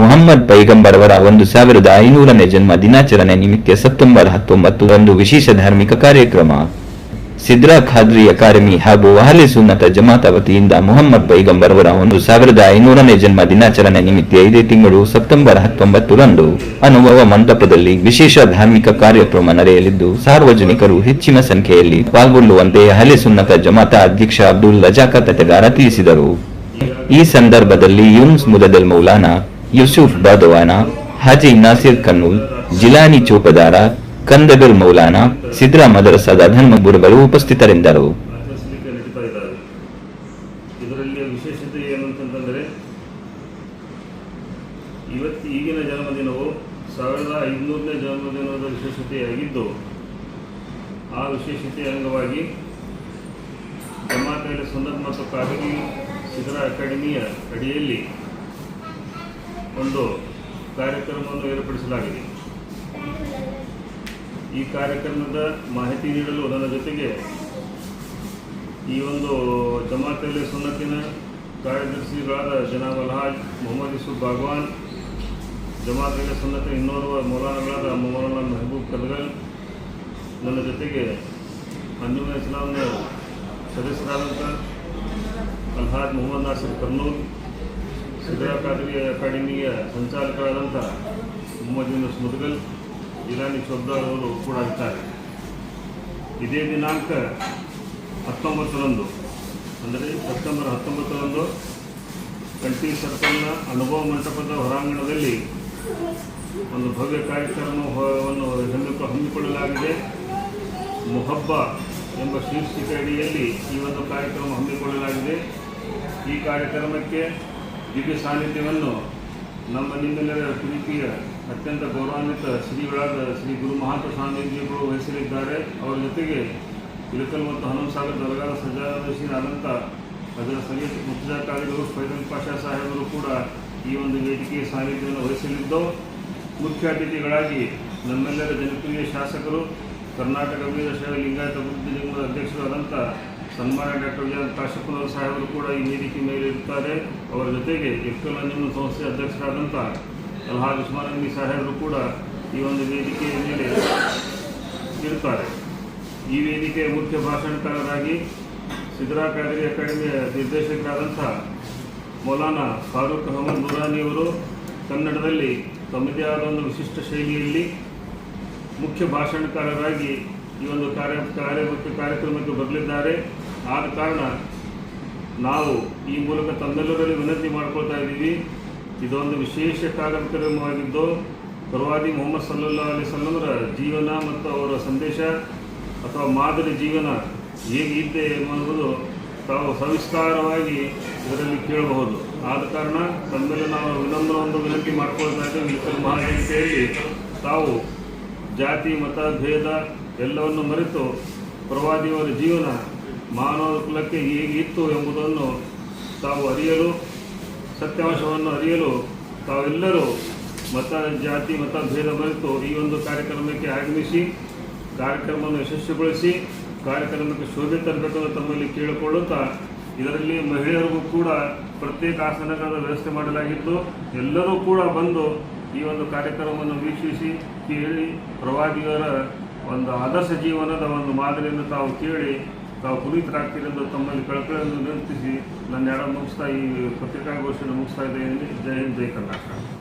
ಮುಹಮ್ಮದ್ ಪೈಗಂಬರ್ ಅವರ ಒಂದು ಸಾವಿರದ ಐನೂರನೇ ಜನ್ಮ ದಿನಾಚರಣೆ ನಿಮಿತ್ತ ಸೆಪ್ಟೆಂಬರ್ ಹತ್ತೊಂಬತ್ತು ಒಂದು ವಿಶೇಷ ಧಾರ್ಮಿಕ ಕಾರ್ಯಕ್ರಮ. ಸಿದ್ರಾ ಖಾದ್ರಿ ಅಕಾಡೆಮಿ ಹಾಗೂ ಅಹಲೆ ಸುನ್ನತ ಜಮಾತ ವತಿಯಿಂದ ಮೊಹಮ್ಮದ್ ಪೈಗಂಬರ್ ಅವರ ಒಂದು ಸಾವಿರದ ಐನೂರನೇ ಜನ್ಮ ದಿನಾಚರಣೆ ನಿಮಿತ್ತ ಇದೇ ತಿಂಗಳು ಸೆಪ್ಟೆಂಬರ್ ಹತ್ತೊಂಬತ್ತು ರಂದು ಅನುಭವ ಮಂಟಪದಲ್ಲಿ ವಿಶೇಷ ಧಾರ್ಮಿಕ ಕಾರ್ಯಕ್ರಮ ನಡೆಯಲಿದ್ದು, ಸಾರ್ವಜನಿಕರು ಹೆಚ್ಚಿನ ಸಂಖ್ಯೆಯಲ್ಲಿ ಪಾಲ್ಗೊಳ್ಳುವಂತೆ ಅಹಲೆ ಸುನ್ನತ ಜಮಾತ ಅಧ್ಯಕ್ಷ ಅಬ್ದುಲ್ ರಜಾಕ ತತೆಗಾರ ತಿಳಿಸಿದರು. ಈ ಸಂದರ್ಭದಲ್ಲಿ ಯುನ್ಸ್ ಮುದದಲ್ ಮೌಲಾನಾ ಯೂಸುಫ್ ಬಾದವಾನ, ಹಾಜಿ ನಾಸಿರ್ ಕನ್ನೂಲ್ ಜಿಲಾನಿ ಚೌಪದಾರ ಕಂದಬೆಲ್ ಮೌಲಾನಾ, ಸಿದ್ರಾ ಮದರಸಾದ ಧರ್ಮಗುರುಗಳು ಉಪಸ್ಥಿತರಿದ್ದರು ಉಪಸ್ಥಿತರೆಂದರು ಆ ವಿಶೇಷತೆಯ ಅಂಗವಾಗಿ ಸುಂದರ್ ಮತ್ತು ಕಾವೇರಿ ಅಕಾಡೆಮಿಯ ಅಡಿಯಲ್ಲಿ ಒಂದು ಕಾರ್ಯಕ್ರಮವನ್ನು ಏರ್ಪಡಿಸಲಾಗಿದೆ. ಈ ಕಾರ್ಯಕ್ರಮದ ಮಾಹಿತಿ ನೀಡಲು ನನ್ನ ಜೊತೆಗೆ ಈ ಒಂದು ಜಮಾತಲ್ಲಿ ಸುನ್ನತಿನ ಕಾರ್ಯದರ್ಶಿಗಳಾದ ಜನಾಬ್ ಅಲ್ಹಾಜ್, ಮೊಹಮ್ಮದ್ ಯೂಸುಫ್ ಬಾಗ್ವಾನ್, ಜಮಾತಲ್ಲಿ ಸುನ್ನತಿ ಇನ್ನೋರ್ವ ಮೌಲಾನಗಳಾದ ಮೌಲಾನ ಮೆಹಬೂಬ್ ಕದಗಲ್, ನನ್ನ ಜೊತೆಗೆ ಅಂಜುಮ ಇಸ್ಲಾಂನ ಸದಸ್ಯರಾದಂಥ ಅಲ್ಹಾಜ್ ಮೊಹಮ್ಮದ್ ನಾಸಿರ್ ಕರ್ನೂಲ್ ಸಿದ್ರಾ ಖಾದ್ರಿ ಅಕಾಡೆಮಿಯ ಸಂಚಾಲಕರಾದಂಥ ಮೊಹಮ್ಮದ್ ಯೂನಸ್ ಇರಾನಿ ಸರ್ದಾರ್ ಅವರು ಕೂಡ ಇದ್ದಾರೆ. ಇದೇ ದಿನಾಂಕ ಹತ್ತೊಂಬತ್ತರಂದು, ಅಂದರೆ ಸೆಪ್ಟೆಂಬರ್ ಹತ್ತೊಂಬತ್ತರಂದು ಕಂಟಿ ಸರ್ಕಲ್ನ ಅನುಭವ ಮಂಟಪದ ಹೊರಾಂಗಣದಲ್ಲಿ ಒಂದು ಭವ್ಯ ಕಾರ್ಯಕ್ರಮವನ್ನು ಹಮ್ಮಿಕ ಹಮ್ಮಿಕೊಳ್ಳಲಾಗಿದೆ. ಮೊಹಬ್ಬ ಎಂಬ ಶೀರ್ಷಿಕೆ ಅಡಿಯಲ್ಲಿ ಈ ಒಂದು ಕಾರ್ಯಕ್ರಮ ಹಮ್ಮಿಕೊಳ್ಳಲಾಗಿದೆ. ಈ ಕಾರ್ಯಕ್ರಮಕ್ಕೆ ದಿವ್ಯ ಸಾನ್ನಿಧ್ಯವನ್ನು ನಮ್ಮ ನಿಮ್ಮೆಲ್ಲರ ಪ್ರೀತಿಯ ಅತ್ಯಂತ ಗೌರವಾನ್ವಿತ ಶ್ರೀಗಳಾದ ಶ್ರೀ ಗುರು ಮಹಾಂತ ಸ್ವಾಮೀಜಿಗಳು ವಹಿಸಲಿದ್ದಾರೆ ಅವರ ಜೊತೆಗೆ ಇಳಕಲ್ ಮತ್ತು ಹನುಮ ಸಾಗರ್ ದರ್ಗಾದ ಅನಂತ, ಅದರ ಸಲೀತ್ ಮುತ್ತಜಾಕಾರಿಗಳು ಫೈದಲ್ ಪಾಷಾ ಸಾಹೇಬರು ಕೂಡ ಈ ಒಂದು ವೇದಿಕೆಯ ಸಾನ್ನಿಧ್ಯವನ್ನು ವಹಿಸಲಿದ್ದು, ಮುಖ್ಯ ಅತಿಥಿಗಳಾಗಿ ನಮ್ಮೆಲ್ಲರ ಜನಪ್ರಿಯ ಶಾಸಕರು, ಕರ್ನಾಟಕ ವೀರಶೈವ ಲಿಂಗಾಯತ ಅಭಿವೃದ್ಧಿ ನಿಗಮದ ಅಧ್ಯಕ್ಷರಾದಂಥ ಸನ್ಮಾನ್ಯ ಡಾಕ್ಟರ್ ವಿಜಯ ಕಾಶಪ್ಪನವರು ಸಾಹೇಬರು ಕೂಡ ಈ ವೇದಿಕೆ ಮೇಲೆ ಇರ್ತಾರೆ. ಅವರ ಜೊತೆಗೆ ಎಕ್ಕಲ ನಿಮ್ಮ ಸಂಸ್ಥೆ ಅಧ್ಯಕ್ಷರಾದಂಥ ಅಲ್ಹಾದ್ ಉಸ್ಮಾನ್ ಅಂಗಿ ಸಾಹೇಬರು ಕೂಡ ಈ ಒಂದು ವೇದಿಕೆಯ ಮೇಲೆ ಇರ್ತಾರೆ. ಈ ವೇದಿಕೆಯ ಮುಖ್ಯ ಭಾಷಣಕಾರರಾಗಿ ಸಿದ್ರಾ ಅಕಾಡೆಮಿ ಅಕಾಡೆಮಿಯ ನಿರ್ದೇಶಕರಾದಂಥ ಮೌಲಾನಾ ಫಾರೂಕ್ ಅಹಮದ್ ಮುರಾನಿಯವರು ಕನ್ನಡದಲ್ಲಿ ತಮ್ಮದೇ ಆದ ಒಂದು ವಿಶಿಷ್ಟ ಶೈಲಿಯಲ್ಲಿ ಮುಖ್ಯ ಭಾಷಣಕಾರರಾಗಿ ಈ ಒಂದು ಕಾರ್ಯ ಕಾರ್ಯ ಮತ್ತು ಕಾರ್ಯಕ್ರಮಕ್ಕೆ ಬರಲಿದ್ದಾರೆ. ಆದ ಕಾರಣ ನಾವು ಈ ಮೂಲಕ ತಮ್ಮೆಲ್ಲರಲ್ಲಿ ವಿನಂತಿ ಮಾಡ್ಕೊಳ್ತಾ ಇದ್ದೀವಿ. ಇದೊಂದು ವಿಶೇಷ ಕಾರ್ಯಕ್ರಮವಾಗಿದ್ದು, ಪ್ರವಾದಿ ಮೊಹಮ್ಮದ್ ಸಲ್ಲಾ ಅಲಿ ಸಲ್ಲಮರ ಜೀವನ ಮತ್ತು ಅವರ ಸಂದೇಶ ಅಥವಾ ಮಾದರಿ ಜೀವನ ಹೇಗಿದೆ ಎಂಬುದು ತಾವು ಸವಿಸ್ತಾರವಾಗಿ ಇದರಲ್ಲಿ ಕೇಳಬಹುದು. ಆದ ಕಾರಣ ತಮ್ಮೆಲ್ಲ ನಾವು ವಿನಮ್ರ ಒಂದು ವಿನಂತಿ ಮಾಡ್ಕೊಳ್ತಾ ಇದ್ದೇವೆ. ಮಿತ್ರ ಮಹಾಜನತೆಯಲ್ಲಿ ತಾವು ಜಾತಿ, ಮತ, ಭೇದ ಎಲ್ಲವನ್ನು ಮರೆತು ಪ್ರವಾದಿಯವರ ಜೀವನ ಮಾನವ ಕುಲಕ್ಕೆ ಹೇಗಿತ್ತು ಎಂಬುದನ್ನು ತಾವು ಅರಿಯಲು ಸತ್ಯಾಂಶವನ್ನು ಅರಿಯಲು ತಾವೆಲ್ಲರೂ ಮತ ಜಾತಿ ಮತ ಭೇದ ಮರೆತು ಈ ಒಂದು ಕಾರ್ಯಕ್ರಮಕ್ಕೆ ಆಗಮಿಸಿ, ಕಾರ್ಯಕ್ರಮವನ್ನು ಯಶಸ್ವಿಗೊಳಿಸಿ, ಕಾರ್ಯಕ್ರಮಕ್ಕೆ ಶೋಭೆ ತರಬೇಕೆಂದು ತಮ್ಮಲ್ಲಿ ಕೇಳಿಕೊಳ್ಳುತ್ತಾ, ಇದರಲ್ಲಿ ಮಹಿಳೆಯರಿಗೂ ಕೂಡ ಪ್ರತ್ಯೇಕ ಆಸನಗಳ ವ್ಯವಸ್ಥೆ ಮಾಡಲಾಗಿದ್ದು ಎಲ್ಲರೂ ಕೂಡ ಬಂದು ಈ ಒಂದು ಕಾರ್ಯಕ್ರಮವನ್ನು ವೀಕ್ಷಿಸಿ, ಕೇಳಿ, ಪ್ರವಾದಿಗರ ಒಂದು ಆದರ್ಶ ಜೀವನದ ಒಂದು ಮಾದರಿಯನ್ನು ತಾವು ಕೇಳಿ ತಾವು ಪುನೀತರಾಗ್ತೀರೆಂದು ತಮ್ಮಲ್ಲಿ ಕಳಕಳಿಯನ್ನು ನಿರ್ಮಿಸಿ ನನ್ನ ಎಡ ಮುಗಿಸ್ತಾ ಈ ಪತ್ರಿಕಾಗೋಷ್ಠಿಯನ್ನು ಮುಗಿಸ್ತಾ ಇದ್ದೇನೆ. ಜೈ ಹಿಂದ್, ಜೈ ಕರ್ನಾಟಕ.